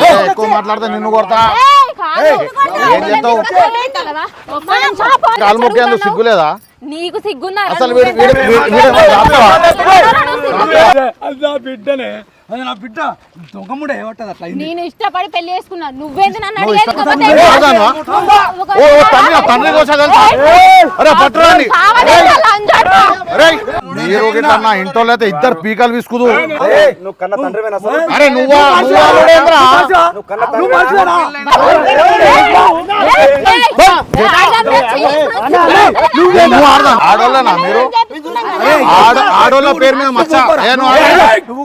ఏ, ఎక్కువ మాట్లాడితే నిన్ను కొడతా. ఏం చేస్తావు? ఒక్క నిమిషం ఆపు. కాలు మొక్కేందుకు సిగ్గులేదా నీకు సిగ్గుందా అసలు బిడ్డనే అది నా బిడ్డ దొంగముడే ఏమంటది అట్లా అయింది నేను ఇష్టపడి పెళ్ళి చేసుకున్నా నువ్వేంది నన్ను నువ్వు అడిగేది? ఒక- ఓ ఓ, తండ్రి తండ్రి కోసం తెలుసా అరే మీరు గిట్ల నా ఇంట్లో అయితే ఇద్దరు పీకలు విసుకుదు నువ్వు కన్న తండ్రివేనా అసలు అరే నువ్వా నువ్వా నువ్వేంద్రా? నువ్వు కన్న నువ్వు తండ్రి మనిషివేనా? ఏయ్, ఏయ్, ఆడదాన్ని చేసుకున్నా. నువ్వు ఆడదా ఆడోళ్ళనా మీరు ఆడ ఆడోళ్ళ పేరు మీద మచ్చ ఏ నువ్వు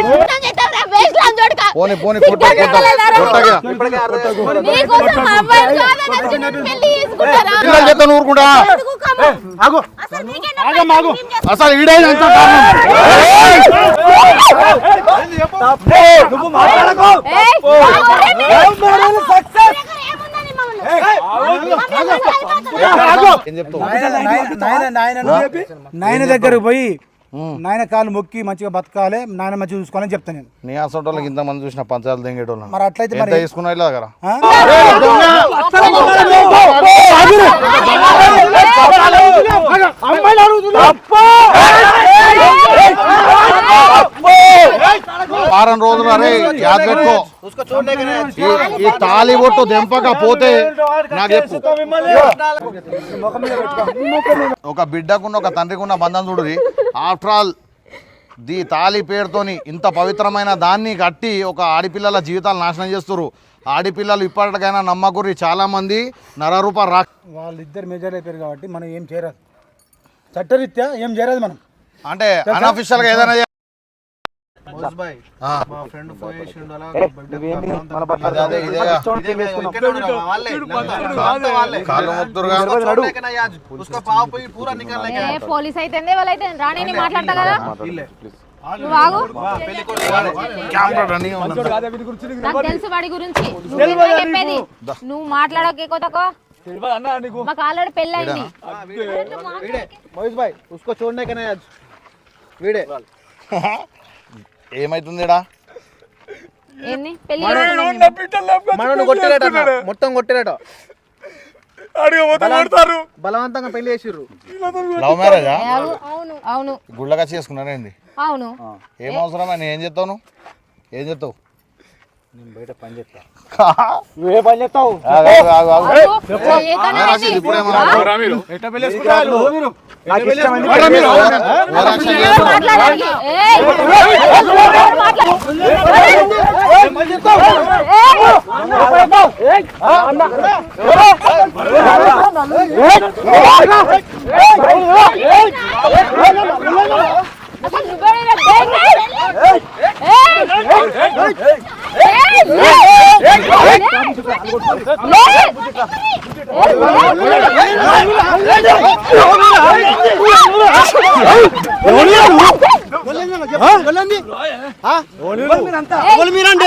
మనిషి. ఏ, నువ్వేంద్రా పోనీ పోనీ కొట్ట కొట్ట కొట్టగా ఇప్పటికే అర్థం నీకోసం అబ్బాయి కాదని వచ్చి నన్ను పెళ్ళి చేసుకుంటారా? పిల్లలు చేత ఊరుకుంటా ఎందుకు కమ్మ? ఆగు. అసలు ఈడైనా కారణం? నువ్వు మాట్లాడకు? సక్సెస్. దగ్గర నాయన దగ్గరకు పోయి నాయన కాలు మొక్కి మంచిగా బతకాలి నాయన మంచిగా చూసుకోవాలని చెప్తాను నేను. నీ అసోటోళ్ళకి ఇంత మంది చూసిన పంచాయతీ తెంగేటోళ్ళని మరి అట్లయితే ఎంత మరి తీసుకున్నా ఇలా ఆ? వారం రోజులు అరే యాద్ పెట్టుకో. ఈ- తాలి ఒట్టు దెంపక పోతే నాకు చెప్పు. ఒక బిడ్డకున్న ఒక తండ్రికున్న బంధం చూడురి. ఆఫ్టర్ ఆల్ దీ తాలి పేరుతోని ఇంత పవిత్రమైన దాన్ని కట్టి ఒక ఆడపిల్లల జీవితాలు నాశనం చేస్తున్నారు ఆడపిల్లలు ఇప్పటికైనా నమ్మకుర్రి చాలా మంది నరరూప రా వాళ్ళిద్దరు మేజర్ అయిపోయారు కాబట్టి మనం ఏం చేయరాదు. చట్టరీత్యా ఏం చేయరాదు మనం. అంటే అనఫిషియల్గా ఏదైనా పోలీస్ అయితే వాళ్ళైతే రాణి మాట్లాడతా కదా? నీకు తెలుసు వాడి గురించి నువ్వు చెప్పేది? నువ్వు మాట్లాడక నీకు? మాకు ఆల్రెడీ మహేష్ భాయ్ ఉస్కో చూడనే వీడే. ఏమైతుంది? ఏంది పెళ్ళి. మొత్తం కొడతారు. బలవంతంగా పెళ్ళి చేసిర్రు. లవ్ మ్యారేజా అవును అవును. గుళ్ళగా చేసుకున్నారేంది? అవును. ఏం అవసరమా? నేను ఏం చెప్తావు నువ్వు? ఏం చెప్తావు నేను బయట పని చేస్తా. నువ్వే పని చేస్తావు? ఆగు, నాకు ఇష్టమైంది ఓవర్ యాక్షన్ చేయొద్దు. మాట్లాడాలి. ఏయ్! మాట్లాడు. అసలు నువ్వెవడిరా? ఏయ్! ఏయ్! ఏయ్!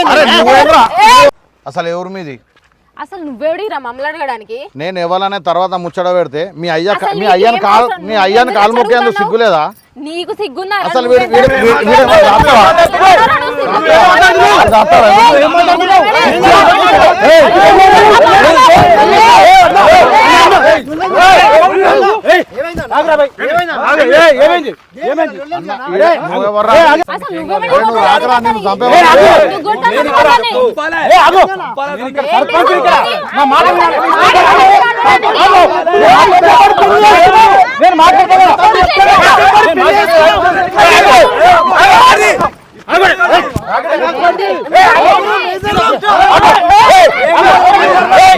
అరే నువ్వేంద్రా? అసలు ఎవరు మీది అసలు నువ్వెవడిరా మమ్మల్ని అడగడానికి నేను ఎవరనే తర్వాత ముచ్చట పెడితే మీ అయ్య మీ అయ్యని కాలు? మీ అయ్యని కాలు మొక్కేందుకు? సిగ్గులేదా నీకు సిగ్గుందా అసలు వీడు నేను మాట్లాడతాను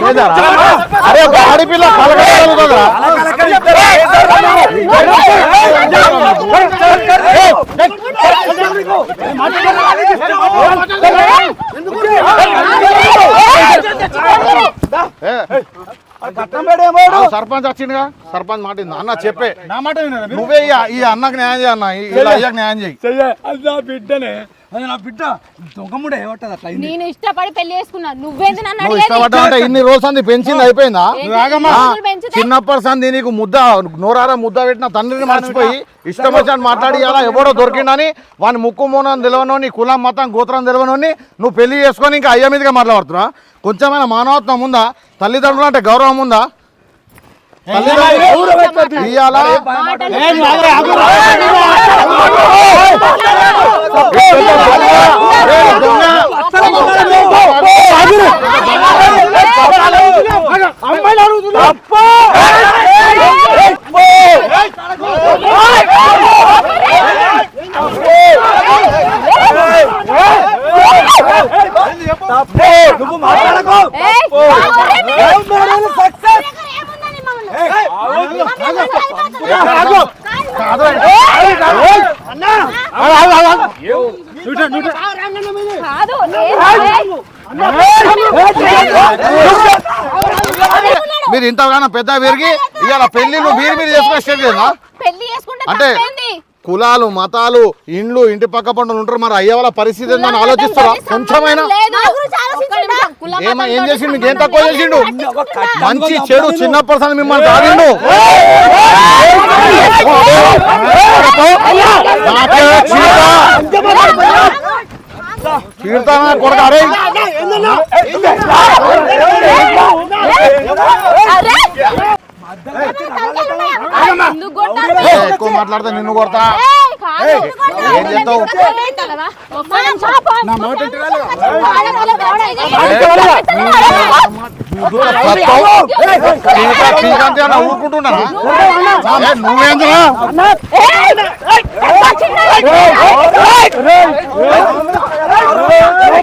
చంపేవా? బా- ఆడపిల్ల కలగలుగుతుందా సర్పంచ్ వచ్చిండుగా సర్పంచ్ మాట? అన్న చెప్పే నా మాట? నువ్వే ఈ- ఈ అన్నకు న్యాయం చేయ అన్న ఈ అయ్యకు న్యాయం చేయి చెయ్య అది నా బిడ్డనే అది నా బిడ్డ దొంగముడే ఏమంటది అట్లా అయింది? నేను ఇష్టపడి పెళ్ళి చేసుకున్నా. నువ్వేంది నన్ను నువ్వు అడిగేది? ఇష్టపడ్డా? అంటే ఇన్ని రోజులు సంది పెంచింది అయిపోయిందా? ఏంటి? రోజులు పెంచితే? చిన్నప్పటి సంది నీకు ముద్ద నోరారా ముద్ద పెట్టిన తండ్రిని మర్చిపోయి ఇష్టం వచ్చినట్టు మాట్లాడి అలా ఎవడో దొరికిండని వాని ముక్కు మూనం తెలియనోని కులం మతం గోత్రం తెలియనోని నువ్వు పెళ్ళి చేసుకొని ఇంకా అయ్య మీదుగా మాట్లాడుతున్నా కొంచెమైనా మానవత్వం ఉందా? తల్లిదండ్రులు అంటే గౌరవం ఉందా? అమ్మాయిలు అడుగుతున్నా నువ్వు మాట్లాడకు ఏయ్, ఆగరే మీరు. సక్సెస్ ఏముందని మమ్మల్ని? కాదు. కాదు నేను- మీరు ఇంతగానో పెద్ద పెరిగి ఇవాళ పెళ్ళిళ్ళు మీరు మీరు చేసుకునే స్టేట్ కదా పెళ్ళి చేసుకుంటే అంటే తప్పేంది? కులాలు మతాలు ఇండ్లు ఇంటి పక్క పంటలు ఉంటారు మరి అయ్యే వాళ్ళ పరిస్థితి ఏందని ఆలోచిస్తారా కొంచెమైనా లేదు. ఒక్క నిమిషం. కులం ఏమ ఏం చేసిండు మీకు ఏం తక్కువ. చేసిండు. మంచి చెడు చిన్నప్పటి సంది మిమ్మల్ని నాకే చీడ. చీడతానా కొడుకు అరే ఎక్కువ మాట్లాడతా నిన్ను కొడతా ఏం చేస్తావు? నా మాట ఆడపిల్ల దేవుడా ఇది? ఇంకా శ్రీకాంత్ అన్న ఊరుకుంటున్నానా ఏ, నువ్వేంద్రా ఎవడైనా ఆడదాన్ని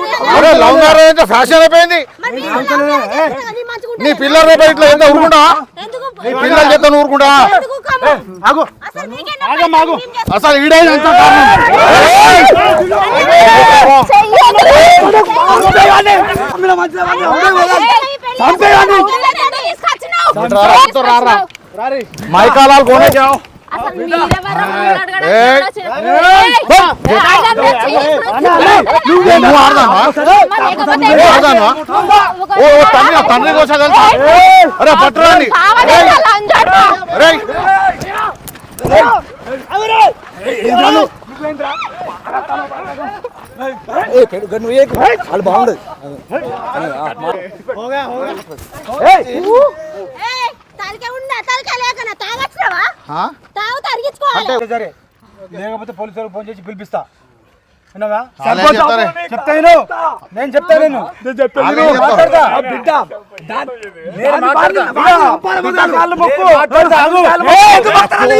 లవ్ మ్యారేజ్ అంటే ఫ్యాషన్ అయిపోయింది నీ పిల్లల రేపు ఇట్లా ఎంత ఊరుకుంటా నీ పిల్లలు చెప్తాను ఊరుకుంటా. అసలు ఈడే ఎంత. మైకాలాలు కొనే నువ్వు ఆడదామా లేకపోతే నువ్వు ఆడదామా ఓ తండ్రి తండ్రి కోసం అరే పట్టురాని వాళ్ళు బాగుండదు తలకే ఉన్నా తలకే లేకనా తాగొచ్చినావా ఆ? తాగు తరిగించుకోవాలి సరే లేకపోతే పోలీసులకు ఫోన్ చేసి పిలిపిస్తా విన్నావా వాళ్ళేం చెప్తారే చెప్తా నేను నేను చెప్తా నేను వాళ్ళేం చెప్తారు? మాట్లాడతా బిడ్డ నేను మాట్లాడతా బిడ్డ, బిడ్డ కాళ్ళు మొక్కు. మాట్లాడతా, ఆగు. ఏయ్, ఎందుకు మాట్లాడాలి?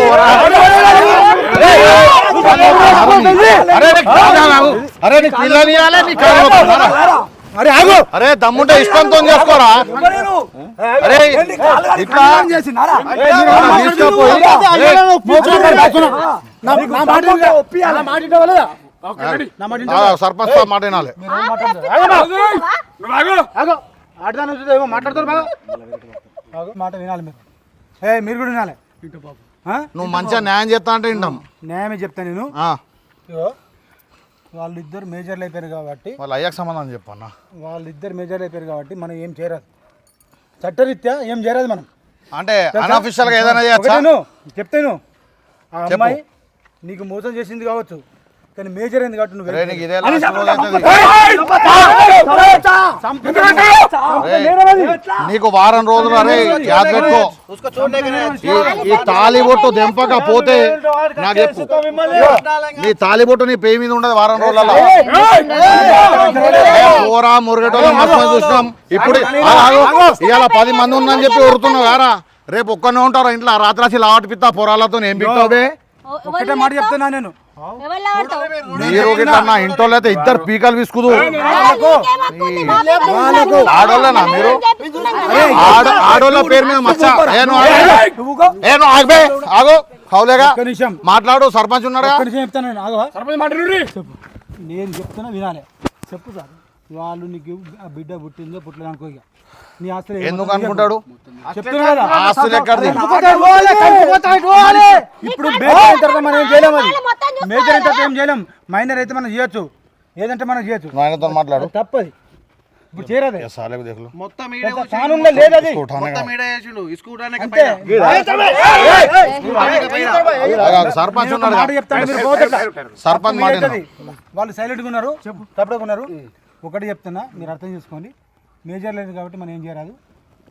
అరే నీకు కాదా నాకు? అరే నీకు పిల్లని ఇవ్వాలి నీ కాదు అరే ఆగు. అరే దమ్ముంటే ఇష్టంతో చేసుకోరా? అరే ఇట్లా సర్పంచ్ మాట వినాలి ఆగు ఆడదాని వచ్చి ఏమో మాట్లాడతారు బాగా. ఆగు, మాట వినాలి మీరు. ఏ మీరు కూడా వినాలి? నువ్వు మంచిగా న్యాయం చేస్తా అంటే వింటాం. న్యాయమే చెప్తా నేను. వాళ్ళిద్దరు మేజర్లు అయిపోయారు కాబట్టి. వాళ్ళ అయ్యాక సంబంధం చెప్పన్నా? వాళ్ళిద్దరు మేజర్లు అయిపోయారు కాబట్టి మనం ఏం చేయరాదు. చట్టరీత్యా ఏం చేయరాదు మనం. అంటే అన్అఫిషియల్గా ఏదైనా ఒకటేను చెప్తాను ఆ అమ్మాయి నీకు మోసం చేసింది కావచ్చు. కానీ మేజర్ అయింది కాబట్టి నీకు వారం రోజులు అరే ఈ తాలిబొట్టు దెంపక పోతే నాకు చెప్పు నీ తాలిబొట్టు నీ పే మీద ఉండదు వారం రోజులలో పోరా మురుగటోళ్ళ చూసినాం ఇప్పుడు ఇవాళ పది మంది ఉందని చెప్పి ఉరుతున్నావు కారా రేపు ఒక్కనే ఉంటారు ఇంట్లో రాత్రి లావట్ పిత్త పొరాలతో ఏం పిక్తావే ఒకటే మాట చెప్తున్నా నేను మీరు నా ఇంట్లో అయితే ఇద్దరు పీకలు విసుకుదు. ఆడోళ్ళనా మీరు? ఆడ ఆడోళ్ళ పేరు మీద మచ్చ. ఏను ఆగబే ఆగు. మాట్లాడు సర్పంచ్ చెప్తాను నేను. ఆగవా సర్పంచ్ మాట్లాడు చెప్పు. నేను చెప్తున్నా వినాలి. చెప్పు సార్. వాళ్ళు నీకు ఆ బిడ్డ పుట్టిందో పుట్టలేదు అనుకో ఇక. ఎందుకు అనుకుంటాడు ఇప్పుడు మేజర్ మనం అది చేయలేం మైనర్ అయితే మనం చేయొచ్చు ఏదంటే మనం చేయొచ్చు మాట్లాడు తప్పది సర్పంచ్ వాళ్ళు సైలెంట్గా ఉన్నారు చెప్పు ఉన్నారు ఒకటి చెప్తున్నా మీరు అర్థం చేసుకోండి మేజర్ లేదు కాబట్టి మనం ఏం చేయరాదు.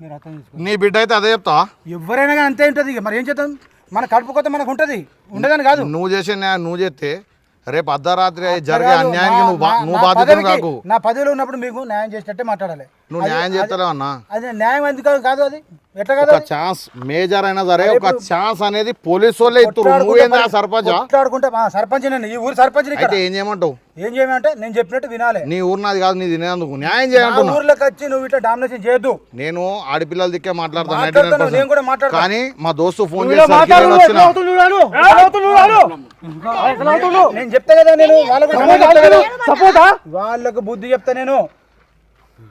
మీరు అర్థం చేసుకోండి. నీ బిడ్డ అయితే అదే చెప్తావా? ఎవరైనా కానీ అంతే ఉంటుంది. ఇక మరి ఏం చేద్దాం? మన కడుపు కొత్త మనకు ఉంటుంది. ఉండదని కాదు. నువ్వు చేసే న్యాయం నువ్వు చేస్తే రేపు అర్ధరాత్రి జరిగే అన్యాయానికి నా- నువ్వు బా- నువ్వు నా బాధ్యత పదవికి- కాకు. నా పదవిలో ఉన్నప్పుడు మీకు న్యాయం చేసేటట్టే మాట్లాడాలి. నువ్వు న్యాయం చేస్తలేవు అన్నా? అది న్యాయం ఎందుకు కాదు? అది. ఎట్లా కాదు ఒక? ఛాన్స్ మేజర్ అయినా సరే ఒక ఛాన్స్ అనేది పోలీసు వాళ్ళే ఇస్తారు నువ్వేందా సర్పంచ్? కొట్లాడుకుంటే మా సర్పంచ్ నేను ఈ ఊరు సర్పంచ్ అయితే ఏం చేయమంటావు? ఏం చేయమంటే నేను చెప్పినట్టు వినాలి. నీ ఊరు నాది కాదు నీ తినేందుకు న్యాయం నా చేయంటున్నా ఊర్లోకి వచ్చి నువ్వు ఇట్లా డామినేషన్ చేయొద్దు. నేను ఆడపిల్లల దిక్కే మాట్లాడతాను మాట్లాడతాను, 99%. నేను కూడా మాట్లాడతాను. కానీ మా దోస్తు ఫోన్ నేను చెప్తా కదా నేను వాళ్ళకు సపోర్టా? వాళ్ళకు బుద్ధి చెప్తా నేను.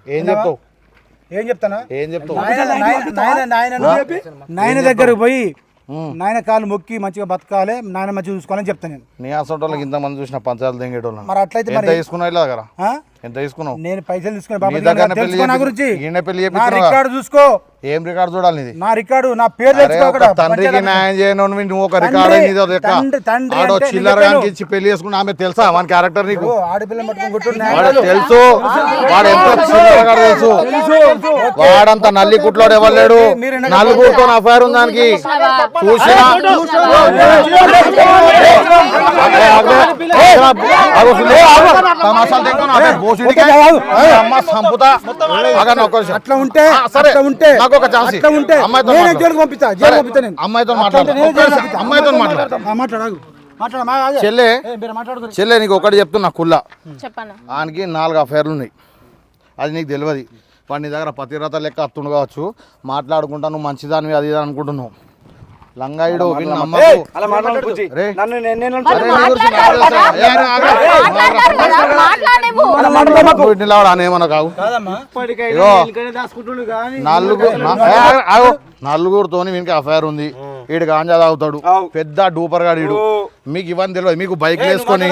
ఏం చెప్తావు? ఏం చెప్తానా? ఏం చెప్తావు? నాయన- నాయన- నాయన- నాయనను- నాయన దగ్గరకు పోయి నాయన కాలు మొక్కి మంచిగా బతకాలి నాయన మంచిగా చూసుకోవాలని చెప్తాను నేను. నీ అసోటోళ్ళకి ఇంతమంది చూసిన పంచాయతీలు తెంగేటోళ్ళని. మరి అట్లయితే తీసుకున్నావు ఇలా ఆ? ఎంత తీసుకున్నావు నేను పైసలు తీసుకునే నీ బాబా దగ్గరనే పెళ్ళి తెలుసుకో నా చేపి- గురించి ఈయన పెళ్ళి నా చేపిస్తున్నావా? రికార్డు చూసుకో ఏం రికార్డు చూడాలి నా రికార్డు నా పేరు తండ్రికి న్యాయం చేయను నువ్వు ఒక రికార్డు చిల్లర ఇచ్చి పెళ్ళి చేసుకున్న ఆమె తెలుసా మన క్యారెక్టర్ నీకు వాడు తెలుసు వాడు ఎంత చిల్లరగాడు తెలుసు వాడంత నల్లి కుట్లోడు ఎవరు లేడు నలుగురితో అఫైర్ ఉంది దానికి చూసినా. తమాషాలు అమ్మ సంపుతా. అట్లా ఉంటే సరే. ఉంటే నాకు ఒక ఛాన్స్ అట్లా ఉంటే అమ్మాయితో నేనే మాట్లాడు. జైలుకి పంపిస్తా సరే, జైలు పంపిస్తా నేను అమ్మాయితో మాట్లాడు. మాట్లాడు. మాట్లాడు. చెల్లె చెల్లె నీకు ఒకటి చెప్తున్నా కుల్ల. ఆయనకి నాలుగు అఫైర్లు ఉన్నాయి. అది నీకు తెలియదు. వాడి నీ దగ్గర పతిరత లెక్క అత్తుండు కావచ్చు. మాట్లాడుకుంటా నువ్వు మంచిదానివి అది ఇది అనుకుంటున్నావు. లంగాయుడు. నలుగురితోని వీనికి అఫైర్ ఉంది. వీడు గాంజా తాగుతాడు. పెద్ద డూపర్ గాడు వీడు మీకు ఇవన్నీ తెలియదు. మీకు బైక్ వేసుకొని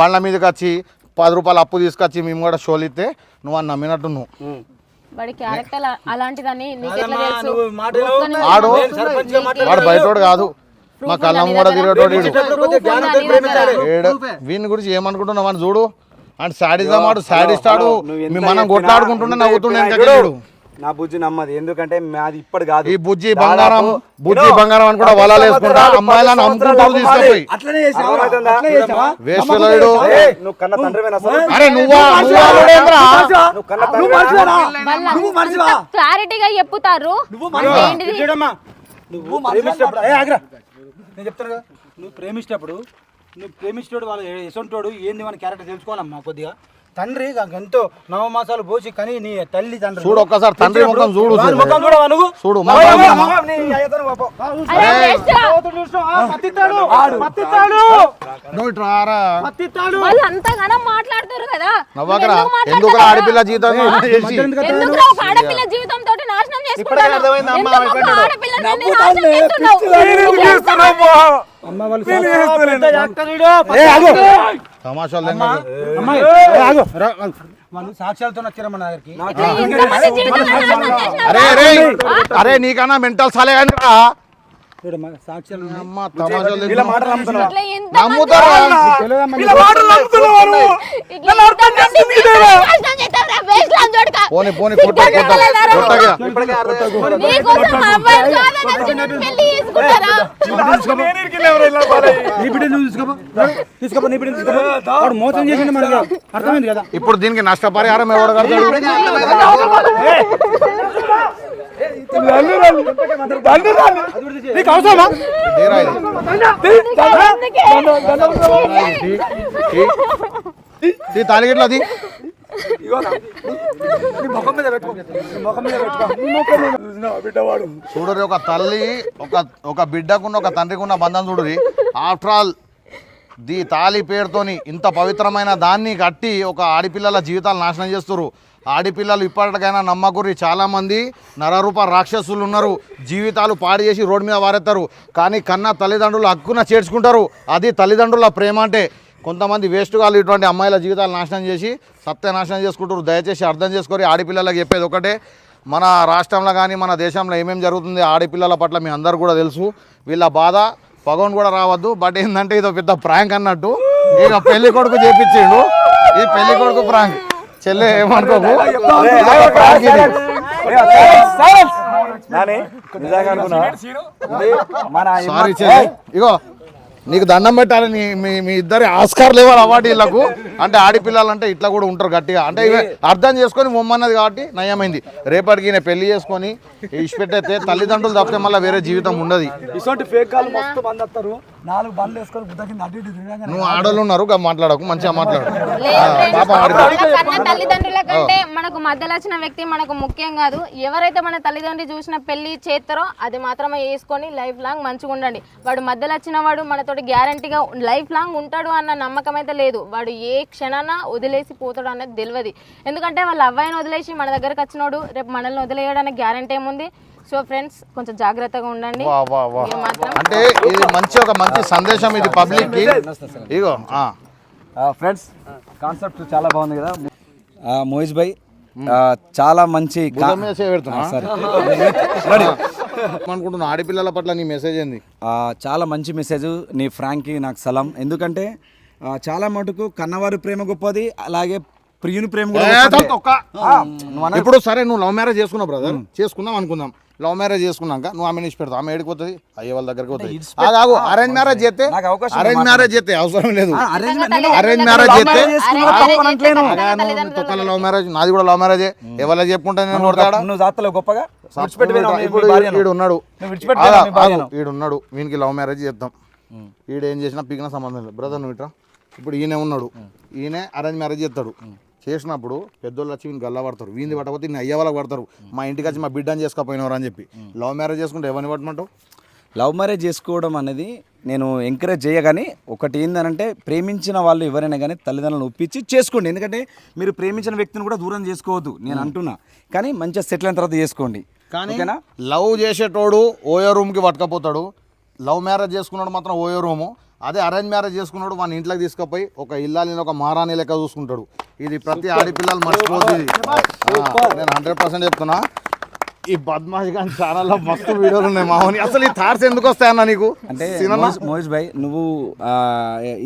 బండ్ల మీదకి వచ్చి పది రూపాయలు అప్పు తీసుకొచ్చి మేము కూడా షోలు ఇస్తే నువ్వు అని నమ్మినట్టు నువ్వు. వాడి క్యారెక్టర్ అలాంటిదని నీకెట్లా తెలుసు. ఆడు. వాడు బయటోడు కాదు. మా కళ్ళం కూడా తిరిగేటోడు వీని గురించి ఏమనుకుంటున్నావు అని చూడు. అండ్ సాడిజం ఆడు మీ మనం చెప్పినా, కొట్లాడుకుంటుండే నా బుజ్జి నమ్మది. ఎందుకంటే మాది ఇప్పటి కాదు. ఈ బుజ్జి బంగారం బుజ్జి బంగారం అని కూడా వలాలు వేసుకుంటా అమ్మాయిలను పది అమ్ముకుంటూ సంవత్సరాలు తీసుకుపోయి అట్లనే చేసావా? అర్థమవుతుందా? అట్లనే చేసావా? వేశ్వలుడు ఏయ్, నువ్వు కన్న తండ్రివేనా అసలు? అరే నువ్వా? నువ్వా కన్న నువ్వు క్లారిటీగా చెప్పుతారు? నువ్వు ప్రేమించేటప్పుడు ఏ ఆగ్రా. నేను చెప్తాను కదా నువ్వు ప్రేమించేటప్పుడు నువ్వు ప్రేమించేటోడు వాళ్ళు ఎసొంటోడు ఏంది మన క్యారెక్టర్ తెలుసుకోవాలమ్మా కొద్దిగా. తండ్రి ఎంతో నవమాసాలు పోసి కానీ నీ తల్లి తండ్రి. చూడు ఒక్కసారి తండ్రి ముఖం చూడు ముఖం చూడవా నువ్వు? చూడు అంతగానం మాట్లాడతారు కదా. ఎందుకు? ఆడపిల్ల జీవితం తోటి నాశనం చేసుకుంటాను అర్థమైంది అమ్మా, వాళ్ళు. తమాషాలు. వాళ్ళు సాక్ష్యాలతో వచ్చారమ్మ నా దగ్గరికి? అరే అరే అరే నీకన్నా మెంటల్ సాలే కానీ సాక్ష్యాలు. పోనీ పోనీ మోసం చేసిండు మనకి. అర్థమైంది కదా? ఇప్పుడు దీనికి నష్టపరిహారం ఎవడు కడతాడు నన్ను రాని. నన్ను రాని. నీకు అవసరమా అది చూడరు ఒక తల్లి ఒక ఒక బిడ్డకున్న ఒక తండ్రికి ఉన్న బంధం చూడరి ఆఫ్టర్ ఆల్ ది తాలి పేరుతోని ఇంత పవిత్రమైన దాన్ని కట్టి ఒక ఆడిపిల్లల జీవితాలు నాశనం చేస్తున్నారు ఆడపిల్లలు ఇప్పటికైనా నమ్మకూరి చాలామంది నరరూప రాక్షసులు ఉన్నారు. జీవితాలు పాడు చేసి రోడ్డు మీద వారెత్తారు. కానీ కన్న తల్లిదండ్రులు హక్కున చేర్చుకుంటారు. అది తల్లిదండ్రుల ప్రేమ అంటే కొంతమంది వేస్ట్ వాళ్ళు ఇటువంటి అమ్మాయిల జీవితాలు నాశనం చేసి సత్యనాశనం చేసుకుంటారు. దయచేసి అర్థం చేసుకొని ఆడపిల్లలకు చెప్పేది ఒకటే. మన రాష్ట్రంలో కానీ మన దేశంలో ఏమేమి జరుగుతుంది ఆడపిల్లల పట్ల మీ అందరు కూడా తెలుసు. వీళ్ళ బాధ పగవన్ కూడా రావద్దు. బట్ ఏంటంటే ఇదో పెద్ద ప్రాంక్ అన్నట్టు. ఇక పెళ్ళి కొడుకు చేపించిండు. ఈ పెళ్ళి కొడుకు ప్రాంక్. చెల్లె ఏమనుకోకు. నాని సారీ చెల్లి ఇగో నీకు దండం పెట్టాలి నీ మీ మీ ఇద్దరి ఆస్కార్ లెవెల్ అవార్డు వీళ్ళకు అంటే ఆడపిల్లలు అంటే ఇట్లా కూడా ఉంటారు గట్టిగా అంటే ఇవి అర్థం చేసుకొని మొమ్మన్నది కాబట్టి నయమైంది రేపటికి ఈయన పెళ్ళి చేసుకొని ఇచ్చిపెట్టేస్తే తల్లిదండ్రులు తప్పితే మళ్ళీ వేరే జీవితం ఉండదు నాలుగు బండ్లు వేసుకొని బుద్ధ కింద అటు ఇటు తిరగంగానే నువ్వు ఆడోళ్ళు ఉన్నారు గా మాట్లాడకు మంచిగా మాట్లాడు. లేదు ఆ, friends, పాపం ఆడిపో మన కన్న తల్లిదండ్రుల కంటే మనకు మధ్యలో వచ్చిన వ్యక్తి మనకు ముఖ్యం కాదు. ఎవరైతే మన తల్లిదండ్రి చూసిన పెళ్ళి చేస్తారో అది మాత్రమే వేసుకొని లైఫ్ లాంగ్ మంచిగా ఉండండి. వాడు మధ్యలో వచ్చిన వాడు మనతోటి గ్యారంటీగా లైఫ్ లాంగ్ ఉంటాడు అన్న నమ్మకం అయితే లేదు. వాడు ఏ క్షణాన వదిలేసి పోతాడు అనేది తెలియదు ఎందుకంటే వాళ్ళ అవ్వాయిని వదిలేసి మన దగ్గరకు వచ్చినోడు రేపు మనల్ని వదిలేయడానికి గ్యారంటీ ఏముంది? సో ఫ్రెండ్స్ కొంచెం జాగ్రత్తగా ఉండండి. వా వా వా. మీరు మాత్రం అంటే ఇది మంచి ఒక మంచి సందేశం ఇది పబ్లిక్కి ఇగో ఆ. ఫ్రెండ్స్ కాన్సెప్ట్ చాలా బాగుంది కదా. మోహిష్ భాయ్ చాలా మంచి అనుకుంటున్నా ఆడపిల్లల పట్ల నీ మెసేజ్ ఏంది? ఆ, చాలా మంచి మెసేజ్ నీ ఫ్రాంక్కి నాకు సలాం. ఎందుకంటే చాలా మటుకు కన్నవారి ప్రేమ గొప్పది అలాగే ప్రియుని ప్రేమ. ఇప్పుడు సరే నువ్వు లవ్ మ్యారేజ్ చేసుకున్నావు బ్రదర్ చేసుకుందాం అనుకుందాం. లవ్ మ్యారేజ్ చేసుకున్నాక నువ్వు ఆమె ఇచ్చి పెడతావు. ఆమె ఏడికి పోతుంది? అయ్యే వాళ్ళ దగ్గరికి పోతుంది. ఆగు అరేంజ్ మ్యారేజ్ చేస్తే నాకు అవకాశం అరేంజ్ మ్యారేజ్ చేస్తే అవసరం లేదు. అరేంజ్ మ్యారేజ్ చేస్తే తొక్కల లవ్ మ్యారేజ్ నాది కూడా లవ్ మ్యారేజ్ ఎవరు చెప్పుకుంటా నేను నువ్వు జాతలో గొప్పగా? ఉన్నాడు. వీడు ఉన్నాడు. వీనికి లవ్ మ్యారేజ్ చేద్దాం. వీడు ఏం చేసినా పీకిన సంబంధం లేదు. బ్రదర్ నువ్వు ఇట్రా. ఇప్పుడు ఈయన ఉన్నాడు. ఈయన అరేంజ్ మ్యారేజ్ చేస్తాడు. చేసినప్పుడు పెద్దోళ్ళు వచ్చి వీని గల్లా పడతారు. వీంది పట్టకపోతే నేను అయ్యే వాళ్ళకి పడతారు. మా ఇంటికి వచ్చి మా బిడ్డని చేసుకోపోయినవారు అని చెప్పి. లవ్ మ్యారేజ్ చేసుకుంటే ఎవరిని పట్టమంటావు? లవ్ మ్యారేజ్ చేసుకోవడం అనేది నేను ఎంకరేజ్ చేయగాని ఒకటి ఏంటంటే ప్రేమించిన వాళ్ళు ఎవరైనా కానీ తల్లిదండ్రులను ఒప్పించి చేసుకోండి. ఎందుకంటే మీరు ప్రేమించిన వ్యక్తిని కూడా దూరం చేసుకోవద్దు నేను అంటున్నా. కానీ మంచిగా సెటిల్ అయిన తర్వాత చేసుకోండి. కానీ లవ్ చేసేటోడు ఓయో రూమ్కి పట్టుకపోతాడు. లవ్ మ్యారేజ్ చేసుకున్నాడు మాత్రం ఓయో రూము. అదే అరేంజ్ మ్యారేజ్ చేసుకున్నాడు మన ఇంట్లోకి తీసుకుపోయి ఒక ఇల్లాలని ఒక మహారాణి లెక్క చూసుకుంటాడు. ఇది ప్రతి ఆడపిల్లలు మర్చిపోతుంది నేను హండ్రెడ్ పర్సెంట్ చెప్తున్నా. ఈ బద్మాష్ గాని ఛానల్లో మస్తు వీడియోలు ఉన్నాయి మామూలు అసలు ఈ థాట్స్ ఎందుకు వస్తాయన్న నీకు? అంటే సినిమా? మోహిష్- భాయ్ నువ్వు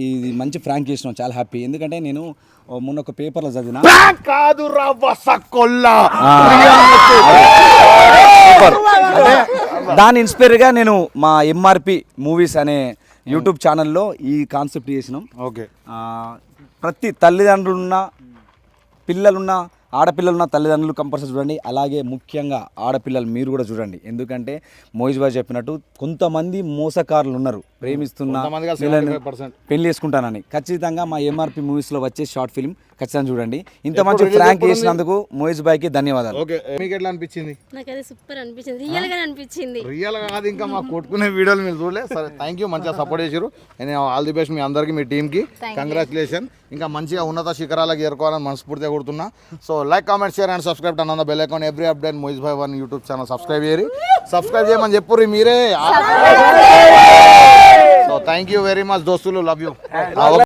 ఇది మంచి ఫ్రాంక్ చేసినావు చాలా హ్యాపీ. ఎందుకంటే నేను మొన్న ఒక పేపర్లో చదివిన కాదు దాని ఇన్స్పైర్గా నేను మా ఎంఆర్పి మూవీస్ అనే యూట్యూబ్ ఛానల్లో ఈ కాన్సెప్ట్ చేసినాం. ఓకే. ప్రతి తల్లిదండ్రులున్న పిల్లలున్న ఆడపిల్లలున్న తల్లిదండ్రులు కంపల్సరీ చూడండి. అలాగే ముఖ్యంగా ఆడపిల్లలు మీరు కూడా చూడండి. ఎందుకంటే మోహిష్ భాయ్ చెప్పినట్టు కొంతమంది మోసకారులు ఉన్నారు. ప్రేమిస్తున్న కొంతమంది కాదు, పిల్లల్ని 75%. పెళ్ళి చేసుకుంటానని. ఖచ్చితంగా మా ఎంఆర్పి మూవీస్లో వచ్చే షార్ట్ ఫిల్మ్ ఖచ్చితంగా చూడండి. ఇంత మంచి ఫ్రాంక్? చేసినందుకు మోహిష్ భాయ్కి ధన్యవాదాలు. ఓకే మీకు ఎట్లా అనిపించింది? నాకు అది సూపర్ అనిపించింది. రియల్గా అనిపించింది. రియల్ కాదు ఇంకా మా కొట్టుకునే వీడియోలు మీరు చూడలే. సరే థ్యాంక్ యూ మంచిగా సపోర్ట్ చేసారు నేను ఆల్ ది బెస్ట్ మీ అందరికీ మీ టీంకి కంగ్రాచులేషన్ ఇంకా మంచిగా ఉన్నత శిఖరాలకు చేరుకోవాలని మనస్ఫూర్తిగా కొడుతున్నా so like comment share and subscribe అన్న bell account every update Moiz భాయ్ వన్ యూట్యూబ్ ఛానల్ సబ్స్క్రైబ్ చేయరు సబ్స్క్రైబ్ చేయమని చెప్పుర్రి మీరే. So thank you very much దోస్తులు. Love you